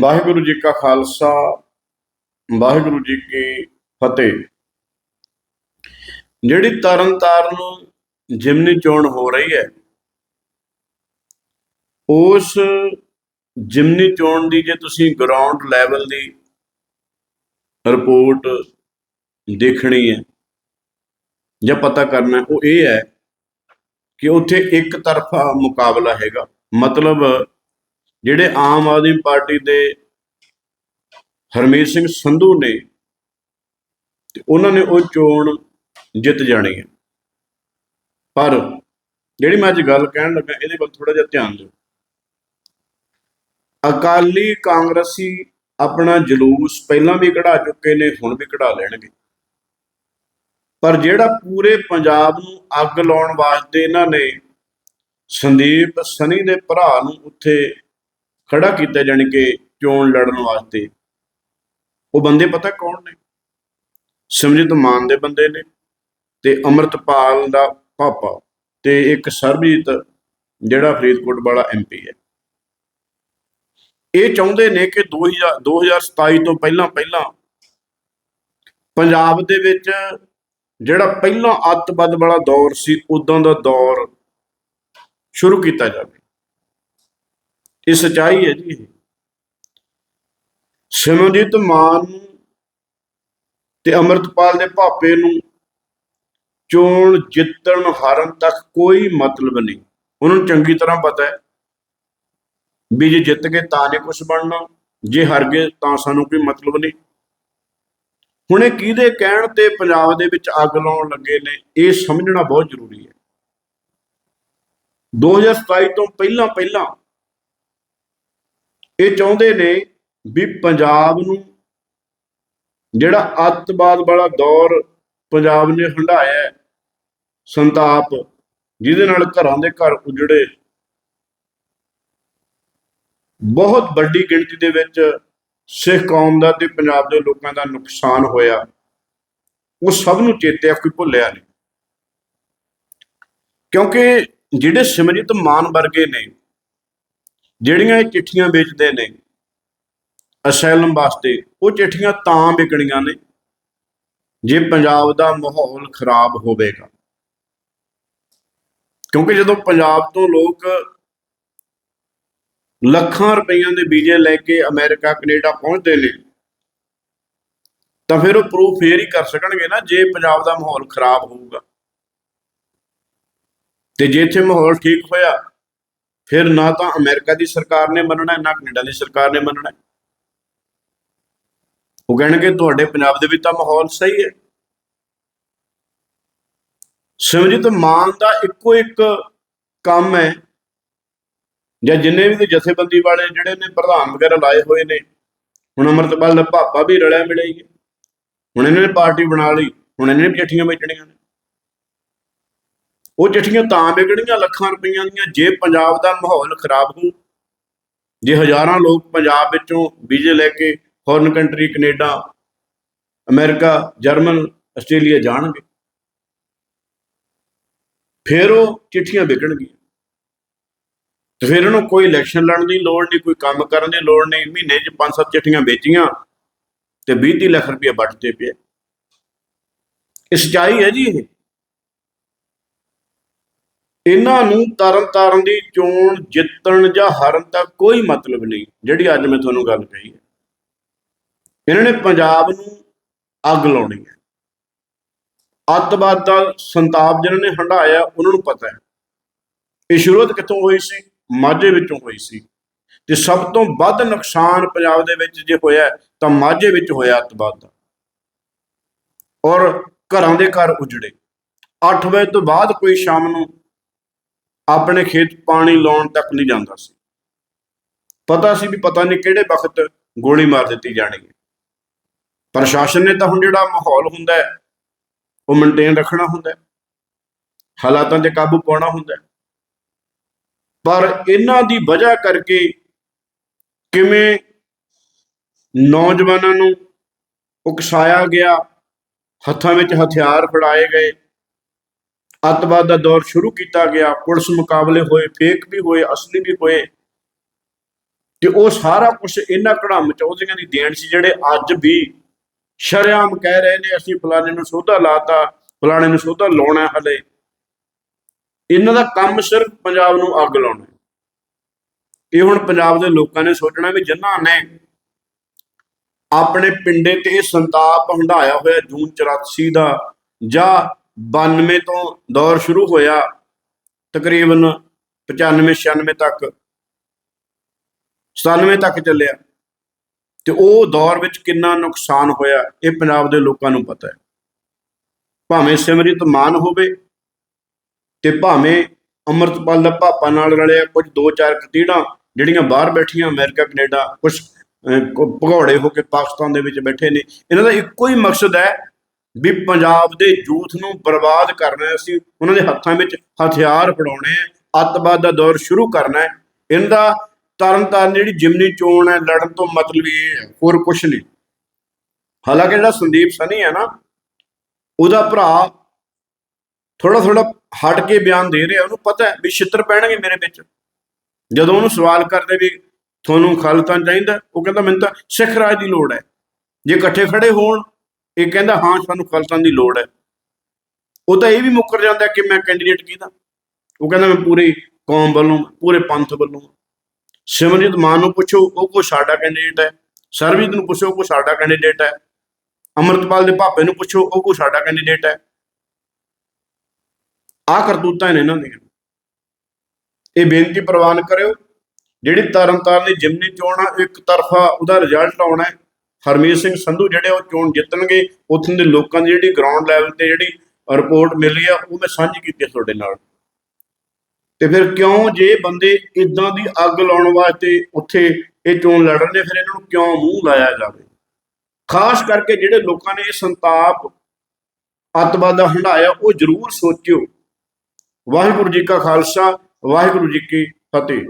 ਵਾਹਿਗੁਰੂ ਜੀ ਕਾ ਖਾਲਸਾ, ਵਾਹਿਗੁਰੂ ਜੀ ਕੀ ਫਤਿਹ। ਜਿਹੜੀ ਤਰਨ ਤਾਰਨ ਜਿਮਨੀ ਚੋਣ ਹੋ ਰਹੀ ਹੈ, ਉਸ ਜਿਮਨੀ ਚੋਣ ਦੀ ਜੇ ਤੁਸੀਂ ਗਰਾਊਂਡ ਲੈਵਲ ਦੀ ਰਿਪੋਰਟ ਦੇਖਣੀ ਹੈ, ਜਾਂ ਪਤਾ ਕਰਨਾ, ਉਹ ਇਹ ਹੈ ਕਿ ਉੱਥੇ ਇੱਕ ਤਰਫਾ ਮੁਕਾਬਲਾ ਹੈਗਾ। ਮਤਲਬ ਜਿਹੜੇ ਆਮ ਆਦਮੀ ਪਾਰਟੀ ਦੇ ਹਰਮੀਤ ਸਿੰਘ ਸੰਧੂ ਨੇ, ਤੇ ਉਹਨਾਂ ਨੇ ਉਹ ਚੋਣ ਜਿੱਤ ਜਾਣੀ ਹੈ। ਪਰ ਜਿਹੜੀ ਮੈਂ ਅੱਜ ਗੱਲ ਕਹਿਣ ਲੱਗਾ, ਇਹਦੇ ਵੱਲ ਥੋੜਾ ਜਿਹਾ ਧਿਆਨ ਦਿਓ। ਅਕਾਲੀ ਕਾਂਗਰਸੀ ਆਪਣਾ ਜਲੂਸ ਪਹਿਲਾਂ ਵੀ ਕਢਾ ਚੁੱਕੇ ਨੇ, ਹੁਣ ਵੀ ਕਢਾ ਲੈਣਗੇ। ਪਰ ਜਿਹੜਾ ਪੂਰੇ ਪੰਜਾਬ ਨੂੰ ਅੱਗ ਲਾਉਣ ਵਾਸਤੇ ਇਹਨਾਂ ਨੇ ਸੰਦੀਪ ਸਨੀ ਦੇ ਭਰਾ ਨੂੰ ਉੱਥੇ ਖੜਾ ਕੀਤਾ ਜਾਣੀ ਕਿ ਚੋਣ ਲੜਨ ਵਾਸਤੇ। ਉਹ ਬੰਦੇ ਪਤਾ ਕੌਣ ਨੇ? ਸਿਮਰਜੀਤ ਮਾਨ ਦੇ ਬੰਦੇ ਨੇ ਤੇ ਅਮਰਤਪਾਲ ਦਾ ਪਾਪਾ ਤੇ ਇੱਕ ਸਰਬਜੀਤ, ਜਿਹੜਾ ਫਰੀਦਕੋਟ ਵਾਲਾ ਐਮਪੀ ਹੈ। ਇਹ ਚਾਹੁੰਦੇ ਨੇ ਕਿ 2000 2027 ਤੋਂ ਪਹਿਲਾਂ ਪਹਿਲਾਂ ਪੰਜਾਬ ਦੇ ਵਿੱਚ ਜਿਹੜਾ ਪਹਿਲਾਂ ਅੱਤਵਾਦ ਵਾਲਾ ਦੌਰ ਸੀ ਉਦੋਂ ਦਾ ਦੌਰ ਸ਼ੁਰੂ ਕੀਤਾ ਜਾਵੇ। ਇਹ ਸਚਾਈ ਹੈ ਜੀ ਇਹ। ਸਿਮਰਜੀਤ ਮਾਨ ਨੂੰ ਤੇ ਅਮਰਤਪਾਲ ਦੇ ਭਾਪੇ ਨੂੰ ਚੋਣ ਜਿੱਤਣ ਹਾਰਨ ਤੱਕ ਕੋਈ ਮਤਲਬ ਨਹੀਂ। ਉਹਨਾਂ ਨੂੰ ਚੰਗੀ ਤਰ੍ਹਾਂ ਪਤਾ ਹੈ ਵੀ ਜੇ ਜਿੱਤ ਗਏ ਤਾਂ ਜੇ ਕੁਝ ਬਣਨਾ, ਜੇ ਹਾਰ ਗਏ ਤਾਂ ਸਾਨੂੰ ਕੋਈ ਮਤਲਬ ਨਹੀਂ। ਹੁਣ ਇਹ ਕਿਹਦੇ ਕਹਿਣ ਤੇ ਪੰਜਾਬ ਦੇ ਵਿੱਚ ਅੱਗ ਲਾਉਣ ਲੱਗੇ ਨੇ, ਇਹ ਸਮਝਣਾ ਬਹੁਤ ਜ਼ਰੂਰੀ ਹੈ। 2027 ਤੋਂ ਪਹਿਲਾਂ ਪਹਿਲਾਂ ਇਹ ਚਾਹੁੰਦੇ ਨੇ ਵੀ ਪੰਜਾਬ ਨੂੰ ਜਿਹੜਾ ਅੱਤਵਾਦ ਵਾਲਾ ਦੌਰ ਪੰਜਾਬ ਨੇ ਹੰਢਾਇਆ ਸੰਤਾਪ, ਜਿਹਦੇ ਨਾਲ ਘਰਾਂ ਦੇ ਘਰ ਉਜੜੇ, ਬਹੁਤ ਵੱਡੀ ਗਿਣਤੀ ਦੇ ਵਿੱਚ ਸਿੱਖ ਕੌਮ ਦਾ ਤੇ ਪੰਜਾਬ ਦੇ ਲੋਕਾਂ ਦਾ ਨੁਕਸਾਨ ਹੋਇਆ। ਉਹ ਸਭ ਨੂੰ ਚੇਤੇ ਆ, ਕੋਈ ਭੁੱਲਿਆ ਨਹੀਂ। ਕਿਉਂਕਿ ਜਿਹੜੇ ਸਿਮਰਜੀਤ ਮਾਨ ਵਰਗੇ ਨੇ ਜਿਹੜੀਆਂ ਇਹ ਚਿੱਠੀਆਂ ਵੇਚਦੇ ਨੇ ਅਸੈਲਮ ਵਾਸਤੇ, ਉਹ ਚਿੱਠੀਆਂ ਤਾਂ ਵਿਕਣੀਆਂ ਨੇ ਜੇ ਪੰਜਾਬ ਦਾ ਮਾਹੌਲ ਖਰਾਬ ਹੋਵੇਗਾ। ਕਿਉਂਕਿ ਜਦੋਂ ਪੰਜਾਬ ਤੋਂ ਲੋਕ ਲੱਖਾਂ ਰੁਪਈਆਂ ਦੇ ਵੀਜ਼ੇ ਲੈ ਕੇ ਅਮਰੀਕਾ, ਕੈਨੇਡਾ ਪਹੁੰਚਦੇ ਨੇ, ਤਾਂ ਫਿਰ ਉਹ ਪ੍ਰੂਫ ਫੇਰ ਹੀ ਕਰ ਸਕਣਗੇ ਨਾ ਜੇ ਪੰਜਾਬ ਦਾ ਮਾਹੌਲ ਖਰਾਬ ਹੋਊਗਾ। ਤੇ ਜੇ ਇੱਥੇ ਮਾਹੌਲ ਠੀਕ ਹੋਇਆ ਫਿਰ ਨਾ ਤਾਂ ਅਮਰੀਕਾ ਦੀ ਸਰਕਾਰ ਨੇ ਮੰਨਣਾ, ਨਾ ਕੈਨੇਡਾ ਦੀ ਸਰਕਾਰ ਨੇ ਮੰਨਣਾ। ਉਹ ਕਹਿਣਗੇ, ਤੁਹਾਡੇ ਪੰਜਾਬ ਦੇ ਵਿੱਚ ਤਾਂ ਮਾਹੌਲ ਸਹੀ ਹੈ। ਸਿਮਰਜੀਤ ਮਾਨ ਦਾ ਇੱਕੋ ਇੱਕ ਕੰਮ ਹੈ। ਜਾਂ ਜਿੰਨੇ ਵੀ ਜਥੇਬੰਦੀ ਵਾਲੇ ਜਿਹੜੇ ਨੇ, ਪ੍ਰਧਾਨ ਵਗੈਰਾ ਲਾਏ ਹੋਏ ਨੇ, ਹੁਣ ਅਮਰਤਪਾਲ ਦਾ ਭਾਪਾ ਵੀ ਰਲਿਆ ਮਿਲਿਆ ਹੀ ਹੁਣ ਇਹਨਾਂ ਨੇ ਪਾਰਟੀ ਬਣਾ ਲਈ, ਹੁਣ ਇਹਨਾਂ ਨੇ ਵੀ ਚਿੱਠੀਆਂ ਵੇਚਣੀਆਂ ਨੇ। ਉਹ ਚਿੱਠੀਆਂ ਤਾਂ ਵਿਕਣੀਆਂ ਲੱਖਾਂ ਰੁਪਈਆਂ ਦੀਆਂ, ਜੇ ਪੰਜਾਬ ਦਾ ਮਾਹੌਲ ਖਰਾਬ ਹੋ ਜੇ ਹਜ਼ਾਰਾਂ ਲੋਕ ਪੰਜਾਬ ਵਿੱਚੋਂ ਵੀਜ਼ੇ ਲੈ ਕੇ foreign country Canada, America, German, Australia ਜਾਣਗੇ, ਫਿਰ ਉਹ ਚਿੱਠੀਆਂ ਵਿਕਣਗੀਆਂ। ਤੇ ਫਿਰ ਉਹਨੂੰ ਕੋਈ ਇਲੈਕਸ਼ਨ ਲੜਨ ਦੀ ਲੋੜ ਨਹੀਂ, ਕੋਈ ਕੰਮ ਕਰਨ ਦੀ ਲੋੜ ਨਹੀਂ, ਮਹੀਨੇ 'ਚ ਪੰਜ ਸੱਤ ਚਿੱਠੀਆਂ ਵੇਚੀਆਂ ਤੇ 20 ਲੱਖ ਰੁਪਏ ਵੱਟਦੇ ਪਏ ਇਹ ਸੱਚਾਈ ਹੈ ਜੀ ਇਹ। ਇਹਨਾਂ ਨੂੰ ਤਰਨ ਤਾਰਨ ਦੀ ਚੋਣ, ਜਿੱਤਣ ਜਾਂ ਹਾਰਨ ਦਾ ਕੋਈ ਮਤਲਬ ਨਹੀਂ, ਜਿਹੜੀ ਅੱਜ ਮੈਂ ਤੁਹਾਨੂੰ ਗੱਲ ਕਹੀ ਹੈ। ਇਹਨਾਂ ਨੇ ਪੰਜਾਬ ਨੂੰ ਅੱਗ ਲਾਉਣੀ ਹੈ। ਅੱਤਵਾਦ ਦਾ ਸੰਤਾਪ ਜਿਹਨਾਂ ਨੇ ਹੰਢਾਇਆ, ਉਹਨਾਂ ਨੂੰ ਪਤਾ ਹੈ। ਇਹ ਸ਼ੁਰੂਆਤ ਕਿੱਥੋਂ ਹੋਈ ਸੀ? ਮਾਝੇ ਵਿੱਚੋਂ ਹੋਈ ਸੀ। ਤੇ ਸਭ ਤੋਂ ਵੱਧ ਨੁਕਸਾਨ ਪੰਜਾਬ ਦੇ ਵਿੱਚ ਜੇ ਹੋਇਆ ਤਾਂ ਮਾਝੇ ਵਿੱਚ ਹੋਇਆ ਅੱਤਵਾਦ ਦਾ। ਔਰ ਘਰਾਂ ਦੇ ਘਰ ਉਜੜੇ। 8 ਵਜੇ ਤੋਂ ਬਾਅਦ ਕੋਈ ਸ਼ਾਮ ਨੂੰ ਆਪਣੇ ਖੇਤ ਪਾਣੀ ਲਾਉਣ ਤੱਕ ਨਹੀਂ ਜਾਂਦਾ ਸੀ। ਪਤਾ ਸੀ ਵੀ ਪਤਾ ਨਹੀਂ ਕਿਹੜੇ ਵਕਤ ਗੋਲੀ ਮਾਰ ਦਿੱਤੀ ਜਾਣੀ ਹੈ। ਪ੍ਰਸ਼ਾਸਨ ਨੇ ਤਾਂ ਹੁਣ ਜਿਹੜਾ ਮਾਹੌਲ ਹੁੰਦਾ ਹੈ, ਉਹ ਮੇਨਟੇਨ ਰੱਖਣਾ ਹੁੰਦਾ ਹੈ। ਹਾਲਾਤਾਂ ਤੇ ਕਾਬੂ ਪਾਉਣਾ ਹੁੰਦਾ ਹੈ। ਪਰ ਇਹਨਾਂ ਦੀ ਵਜ੍ਹਾ ਕਰਕੇ ਕਿਵੇਂ ਨੌਜਵਾਨਾਂ ਨੂੰ ਉਕਸਾਇਆ ਗਿਆ, ਹੱਥਾਂ ਵਿੱਚ ਹਥਿਆਰ ਫੜਾਏ ਗਏ ਅੱਤਵਾਦ ਦਾ ਦੌਰ ਸ਼ੁਰੂ ਕੀਤਾ ਗਿਆ, ਪੁਲਿਸ ਮੁਕਾਬਲੇ ਹੋਏ, ਫੇਕ ਵੀ ਹੋਏ, ਅਸਲੀ ਵੀ ਹੋਏ ਤੇ ਉਹ ਸਾਰਾ ਕੁਝ ਇਹਨਾਂ ਕੜਾਮ ਚੌਧਰੀਆਂ ਦੀ ਦੇਣ ਸੀ, ਜਿਹੜੇ ਅੱਜ ਵੀ ਸ਼ਰੇਆਮ ਕਹਿ ਰਹੇ ਨੇ, ਅਸੀਂ ਫਲਾਣੇ ਨੂੰ ਸੋਧਾ ਲਾਤਾ, ਫਲਾਣੇ ਨੂੰ ਸੋਧਾ ਲਾਉਣਾ ਹੈ ਹਲੇ ਇਹਨਾਂ ਦਾ ਕੰਮ ਸਿਰਫ ਪੰਜਾਬ ਨੂੰ ਅੱਗ ਲਾਉਣਾ ਹੈ। ਇਹ ਹੁਣ ਪੰਜਾਬ ਦੇ ਲੋਕਾਂ ਨੇ ਸੋਚਣਾ ਵੀ ਜਿਨ੍ਹਾਂ ਨੇ ਆਪਣੇ ਪਿੰਡੇ ਤੇ ਇਹ ਸੰਤਾਪ ਹੰਡਾਇਆ ਹੋਇਆ, ਜੂਨ 84 ਦਾ, ਜਾਂ 92 ਤੋਂ ਦੌਰ ਸ਼ੁਰੂ ਹੋਇਆ ਤਕਰੀਬਨ 95 96 ਤੱਕ 97 ਤੱਕ ਚੱਲਿਆ। ਤੇ ਉਹ ਦੌਰ ਵਿੱਚ ਕਿੰਨਾ ਨੁਕਸਾਨ ਹੋਇਆ, ਇਹ ਪੰਜਾਬ ਦੇ ਲੋਕਾਂ ਨੂੰ ਪਤਾ ਹੈ। ਭਾਵੇਂ ਸਿਮਰਿਤ ਮਾਨ ਹੋਵੇ ਤੇ ਭਾਵੇਂ ਅੰਮ੍ਰਿਤਪਾਲ ਦਾ ਭਾਪਾ ਨਾਲ ਰਲਿਆ ਕੁਝ ਦੋ ਚਾਰ ਕਤੀੜਾਂ ਜਿਹੜੀਆਂ ਬਾਹਰ ਬੈਠੀਆਂ, ਅਮਰੀਕਾ, ਕੈਨੇਡਾ ਕੁਝ ਭਗੌੜੇ ਹੋ ਕੇ ਪਾਕਿਸਤਾਨ ਦੇ ਵਿੱਚ ਬੈਠੇ ਨੇ। ਇਹਨਾਂ ਦਾ ਇੱਕੋ ਹੀ ਮਕਸਦ ਹੈ ਵੀ ਪੰਜਾਬ ਦੇ ਯੂਥ ਨੂੰ ਬਰਬਾਦ ਕਰਨਾ ਹੈ। ਅਸੀਂ ਉਹਨਾਂ ਦੇ ਹੱਥਾਂ ਵਿੱਚ ਹਥਿਆਰ ਫੜਾਉਣੇ ਆ ਅੱਤਵਾਦ ਦਾ ਦੌਰ ਸ਼ੁਰੂ ਕਰਨਾ ਹੈ। ਇਹਦਾ ਤਰਨ ਤਾਰਨ ਜਿਹੜੀ ਜਿਮਨੀ ਚੋਣ ਹੈ, ਲੜਨ ਤੋਂ ਮਤਲਬ ਇਹ ਹੈ, ਹੋਰ ਕੁਝ ਨਹੀਂ। ਹਾਲਾਂਕਿ ਜਿਹੜਾ ਸੰਦੀਪ ਸਨੀ ਹੈ ਨਾ, ਉਹਦਾ ਭਰਾ ਥੋੜਾ ਥੋੜਾ ਹਟ ਕੇ ਬਿਆਨ ਦੇ ਰਿਹਾ। ਉਹਨੂੰ ਪਤਾ ਹੈ ਵੀ ਛਿੱਤਰ ਪੈਣਗੇ ਮੇਰੇ ਵਿੱਚ। ਜਦੋਂ ਉਹਨੂੰ ਸਵਾਲ ਕਰਦੇ ਵੀ ਤੁਹਾਨੂੰ ਖਾਲਤਾਨ ਚਾਹੀਦਾ, ਉਹ ਕਹਿੰਦਾ ਮੈਨੂੰ ਤਾਂ ਸਿੱਖ ਰਾਜ ਦੀ ਲੋੜ ਹੈ। ਜੇ ਇਕੱਠੇ ਖੜੇ ਹੋਣ ਇਹ ਕਹਿੰਦਾ, ਹਾਂ, ਸਾਨੂੰ ਖਾਲਸਾ ਦੀ ਲੋੜ ਹੈ। ਉਹ ਤਾਂ ਇਹ ਵੀ ਮੁੱਕਰ ਜਾਂਦਾ ਕਿ ਮੈਂ ਕੈਂਡੀਡੇਟ ਕਿਹਦਾ ਉਹ ਕਹਿੰਦਾ, ਮੈਂ ਪੂਰੀ ਕੌਮ ਵੱਲੋਂ, ਪੂਰੇ ਪੰਥ ਵੱਲੋਂ, ਸਿਮਰਜੀਤ ਮਾਨ ਨੂੰ ਪੁੱਛੋ, ਉਹ ਕੋ ਸਾਡਾ ਕੈਂਡੀਡੇਟ ਹੈ। ਸਰਬਜੀਤ ਨੂੰ ਪੁੱਛੋ, ਉਹ ਕੋ ਸਾਡਾ ਕੈਂਡੀਡੇਟ ਹੈ। ਅਮਰਤਪਾਲ ਦੇ ਭਾਪੇ ਨੂੰ ਪੁੱਛੋ, ਉਹ ਕੋ ਸਾਡਾ ਕੈਂਡੀਡੇਟ ਹੈ। ਆ ਕਰਤੂਤਾਂ ਨੇ ਇਹਨਾਂ ਦੀਆਂ। ਇਹ ਬੇਨਤੀ ਪ੍ਰਵਾਨ ਕਰਿਓ, ਜਿਹੜੀ ਤਰਨਤਾਰਨ ਦੀ ਜਿਮਨੀ ਚੋਣ ਆ, ਇੱਕ ਤਰਫਾ ਉਹਦਾ ਰਿਜ਼ਲਟ ਆਉਣਾ ਹੈ। ਹਰਮੀਤ ਸਿੰਘ ਸੰਧੂ ਜਿਹੜੇ ਉਹ ਚੋਣ ਜਿੱਤਣਗੇ, ਉੱਥੋਂ ਦੇ ਲੋਕਾਂ ਦੀ ਜਿਹੜੀ ਗਰਾਊਂਡ ਲੈਵਲ ਤੇ ਜਿਹੜੀ ਰਿਪੋਰਟ ਮਿਲੀ ਆ, ਉਹ ਮੈਂ ਸਾਂਝੀ ਕੀਤੀ ਤੁਹਾਡੇ ਨਾਲ। ਤੇ ਫਿਰ ਕਿਉਂ ਜੇ ਬੰਦੇ ਇਦਾਂ ਦੀ ਅੱਗ ਲਾਉਣ ਵਾਸਤੇ ਉੱਥੇ ਇਹ ਚੋਣ ਲੜ ਰਹੇ ਨੇ, ਫਿਰ ਇਹਨਾਂ ਨੂੰ ਕਿਉਂ ਮੂੰਹ ਲਾਇਆ ਜਾਵੇ? ਖਾਸ ਕਰਕੇ ਜਿਹੜੇ ਲੋਕਾਂ ਨੇ ਇਹ ਸੰਤਾਪ, ਅੱਤਵਾਦ ਦਾ ਹੰਡਾਇਆ ਉਹ ਜ਼ਰੂਰ ਸੋਚਿਓ। ਵਾਹਿਗੁਰੂ ਜੀ ਕਾ ਖਾਲਸਾ, ਵਾਹਿਗੁਰੂ ਜੀ ਕੀ ਫਤਿਹ।